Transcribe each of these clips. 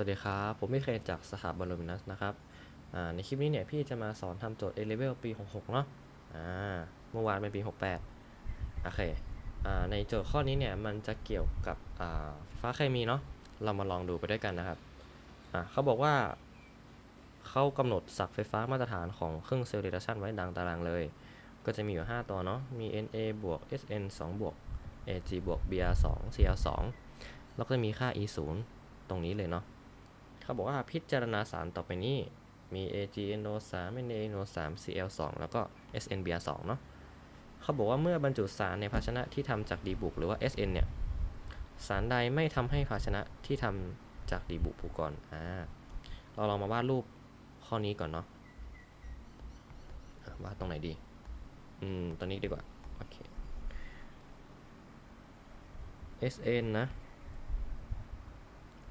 วัสดีครับ ผมไม่เคยจากสถาบันโลมินัสนะครับ ในคลิปนี้เนี่ยพี่จะมาสอนทำโจทย์ A level ปี 66 เนาะอ่าเมื่อวานเป็นปี 68 โอเคอ่าในโจทย์ข้อนี้เนี่ยมันจะเกี่ยวกับอ่าฟ้าเคมีเนาะ เรามาลองดูไปด้วยกันนะครับอ่าเขาบอกว่าเขากำหนดศักย์ไฟฟ้ามาตรฐานของเครื่องเซลล์เดชันไว้ดังตารางเลย ก็จะมีอยู่ 5 ตัวเนาะ มี Na บวก Sn 2 บวก Ag บวก Br 2 Cl 2แล้วก็จะมีค่า E 0ตรงนี้เลยเนาะ เขาบอกว่าพิจารณาสารต่อไปนี้ มี AgNO3 NaNO3 Cl2 แล้วก็ SnBr2 เนาะเขาบอกว่าเมื่อบรรจุสารในภาชนะที่ทำจากดีบุกหรือว่า Sn เนี่ย สารใดไม่ทำให้ภาชนะที่ทำจากดีบุกผุก่อนอ่าเราลองมาวาดรูปข้อนี้ก่อนเนาะอะวาดตรงไหนดี อืมตัวนี้ดีกว่า โอเค Sn นะ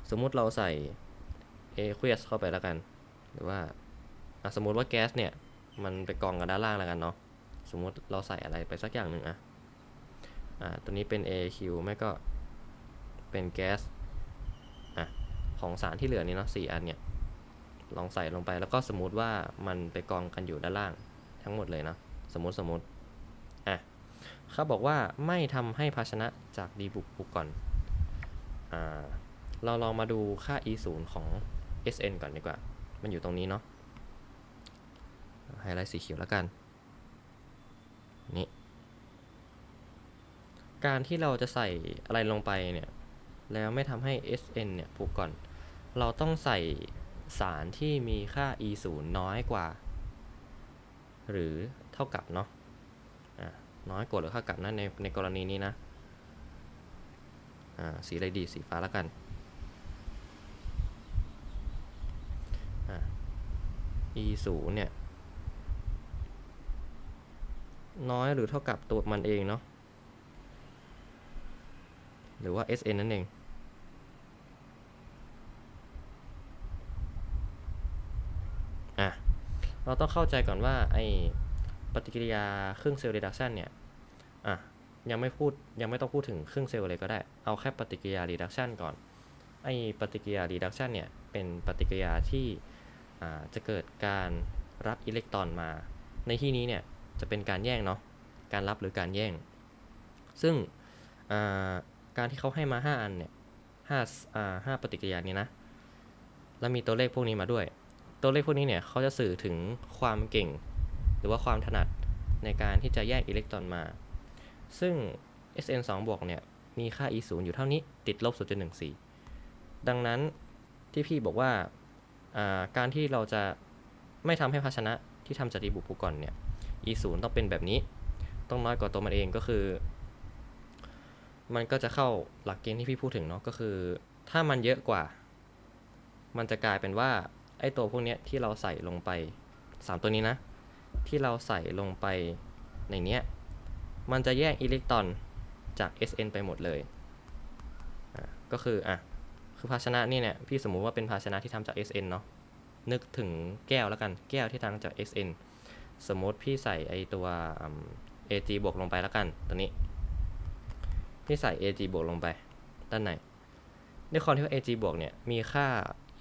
สมมุติเราใส่ aqueous เข้าไปแล้วกัน หรือว่าสมมติว่าแก๊สเนี่ย มันไปกองกันด้านล่างแล้วกันเนาะสมมติเราใส่อะไรไปสักอย่างหนึ่งอะอ่าตัวนี้เป็น AQ ไม่ก็เป็นแก๊สอะของสารที่เหลือนี้เนาะสี่อันเนี่ยลองใส่ลงไปแล้วก็สมมติว่ามันไปกองกันอยู่ด้านล่างทั้งหมดเลยเนาะสมมติสมมติอะเขาบอกว่าไม่ทำให้ภาชนะจากดีบุกบุกก่อนอ่าเราลองมาดูค่า e 0ของ sn ก่อนดีกว่า มันอยู่ตรงนี้เนาะไฮไลท์สีเขียวแล้วกัน นี่ การที่เราจะใส่อะไรลงไปเนี่ย แล้วไม่ทำให้ sn เนี่ยผูกก่อน เราต้องใส่สารที่มีค่า e 0น้อยกว่า หรือเท่ากับเนาะน้อยกว่าหรือเท่ากับนะในในกรณีนี้นะ อ่า สีอะไรดี สีฟ้าแล้วกัน e 0เนี่ย น้อยหรือเท่ากับตัวมันเองเนาะหรือว่า sn นั่นเอง อะ เราต้องเข้าใจก่อนว่า ไอปฏิกิริยาเครื่องเซลล์ reduction เนี่ย อะ ยังไม่พูดยังไม่ต้องพูดถึงเครื่องเซลล์เลยก็ได้ เอาแค่ปฏิกิริยา reduction ก่อน ไอปฏิกิริยา reduction เนี่ย เป็นปฏิกิริยาที่ จะเกิดการรับอิเล็กตรอนมา ในที่นี้เนี่ยจะเป็นการแย่งเนาะ การรับหรือการแย่ง ซึ่งการที่เขาให้มา 5 อันเนี่ยห้าอ่าห้าปฏิกิริยานี้นะ แล้วมีตัวเลขพวกนี้มาด้วย ตัวเลขพวกนี้เนี่ยเขาจะสื่อถึงความเก่ง หรือว่าความถนัดในการที่จะแยกอิเล็กตรอนมา ซึ่ง Sn 2บวกเนี่ยมีค่า E 0อยู่เท่านี้ติดลบ0.14 ดังนั้นที่พี่บอกว่า การที่เราจะไม่ทำให้ภาชนะที่ทำจากดีบุกผูก่อนเนี่ย e 0ต้องเป็นแบบนี้ ต้องน้อยกว่าตัวมันเองก็คือ มันก็จะเข้าหลักเกณฑ์ที่พี่พูดถึงเนาะก็คือ ถ้ามันเยอะกว่า มันจะกลายเป็นว่าไอ้ตัวพวกเนี้ยที่เราใส่ลงไป 3 ตัวนี้นะ ที่เราใส่ลงไปในเนี้ยมันจะแยกอิเล็กตรอนจาก Sn ไปหมดเลย ก็คืออะ คือภาชนะนี่เนี่ย พี่สมมุติว่าเป็นภาชนะที่ทำจาก SN เนาะ นึกถึงแก้วแล้วกัน แก้วที่ทำจาก SN สมมติพี่ใส่ไอตัว Ag บวกลงไปแล้วกัน ตัวนี้ พี่ใส่ Ag บวกลงไป ด้านในด้วยความที่ว่า Ag บวกเนี่ย มีค่า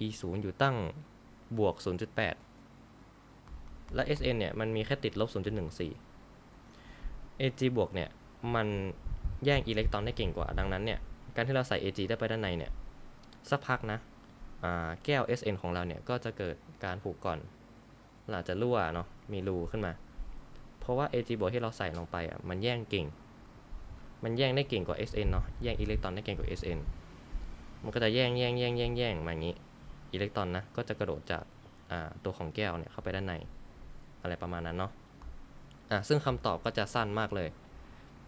E 0อยู่ตั้งบวก 0.8 และ Sn เนี่ย มันมีแค่ติดลบ 0.14 Ag บวกเนี่ย มันแย่งอิเล็กตรอนได้เก่งกว่า ดังนั้นเนี่ย การที่เราใส่ Ag ได้ไปด้านในเนี่ย สักพักนะแก้ว SN ของเราเนี่ยก็จะเกิดการผูกก่อนหลังจะรั่วเนาะมีรูขึ้นมา เพราะว่า Ag บวกที่เราใส่ลงไปอะมันแย่งเก่ง มันแย่งได้เก่งกว่า Sn เนาะแย่งอิเล็กตรอนได้เก่งกว่า Sn มันก็จะแย่งแย่งแย่งแย่งแย่งมาอย่างนี้อิเล็กตรอนนะก็จะกระโดดจากาตัวของแก้วเนี่ยเข้าไปด้านใน อะไรประมาณนั้นเนาะอะซึ่งคำตอบก็จะสั้นมากเลย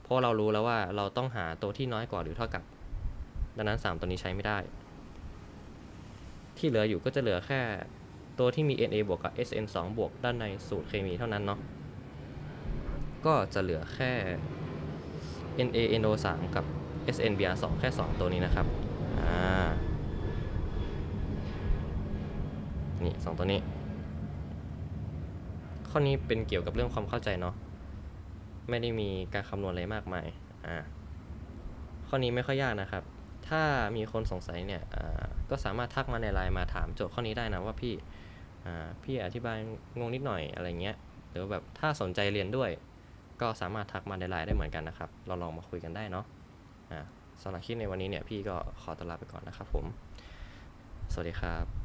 เพราะเรารู้แล้วว่าเราต้องหาตัวที่น้อยกว่าหรือเท่ากับ ดังนั้น 3 ตัวนี้ใช้ไม่ได้ ที่เหลืออยู่ก็จะเหลือแค่ตัวที่มี Na บวกกับ Sn 2 บวกด้านในสูตรเคมีเท่านั้นเนาะ ก็จะเหลือแค่ NaNO 3 กับ SnBr 2 แค่ 2 ตัวนี้นะครับ อ่า นี่ 2 ตัวนี้ ข้อนี้เป็นเกี่ยวกับเรื่องความเข้าใจเนาะ ไม่ได้มีการคำนวณอะไรมากมาย อ่า ข้อนี้ไม่ค่อยยากนะครับ ถ้ามีคนสงสัยเนี่ยก็สามารถทักมาในไลน์มาถามโจทย์ข้อนี้ได้นะว่าพี่พี่อธิบายงงนิดหน่อยอะไรเงี้ยหรือแบบถ้าสนใจเรียนด้วย ก็สามารถทักมาในไลน์ได้เหมือนกันนะครับ เราลองมาคุยกันได้เนาะสำหรับคลิปในวันนี้เนี่ยพี่ก็ขอตวลาไปก่อนนะครับผม สวัสดีครับ